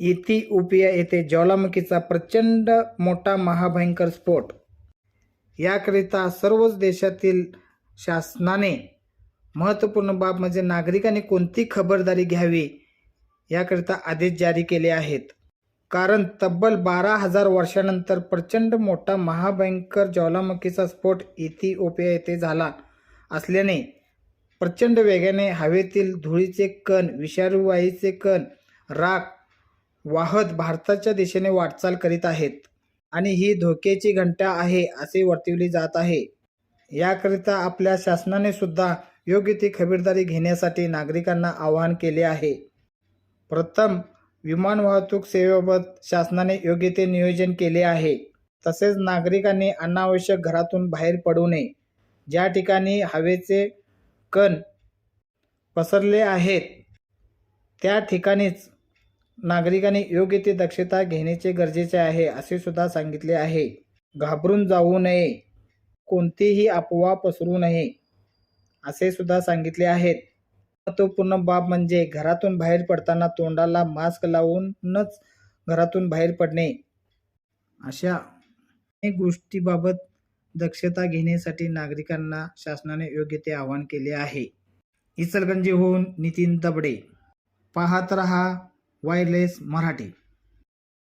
Ethiopia येथे ज्वालामुखीचा प्रचंड मोठा महाभयंकर स्फोट. याकरिता सर्वच देशातील शासनाने महत्त्वपूर्ण बाब म्हणजे नागरिकांनी कोणती खबरदारी घ्यावी याकरिता आदेश जारी केले आहेत. कारण तब्बल बारा हजार वर्षानंतर प्रचंड मोठा महाभयंकर ज्वालामुखीचा स्फोट इथिओपिया येथे झाला असल्याने प्रचंड वेगाने हवेतील धुळीचे कण विषारूवाईचे कण राख वाहत भारताच्या दिशेने वाटचाल करीत आहेत आणि ही धोक्याची घंटा आहे असे वर्तवली जात आहे. याकरिता आपल्या शासनाने सुद्धा योग्य ती खबरदारी घेण्यासाठी नागरिकांना आवाहन केले आहे. प्रथम विमान वाहतूक सेवेबाबत शासनाने योग्य ते नियोजन केले आहे. तसेच नागरिकांनी अनावश्यक घरातून बाहेर पडू नये. ज्या ठिकाणी हवेचे कण पसरले आहेत त्या ठिकाणीच नागरिकांनी योग्य ती दक्षता घेण्याचे गरजेचे आहे असे सुद्धा सांगितले आहे. घाबरून जाऊ नये. कोणतीही अफवा पसरू नये असे सुद्धा सांगितले आहेत. महत्त्वपूर्ण बाब म्हणजे घरातून बाहेर पडताना तोंडाला मास्क लावूनच घरातून बाहेर पडणे. अशा अनेक गोष्टीबाबत दक्षता घेण्यासाठी नागरिकांना शासनाने योग्य ते आवाहन केले आहे. इचलगंजीहून नितीन दबडे. पाहत रहा. वायरलेस मराठी.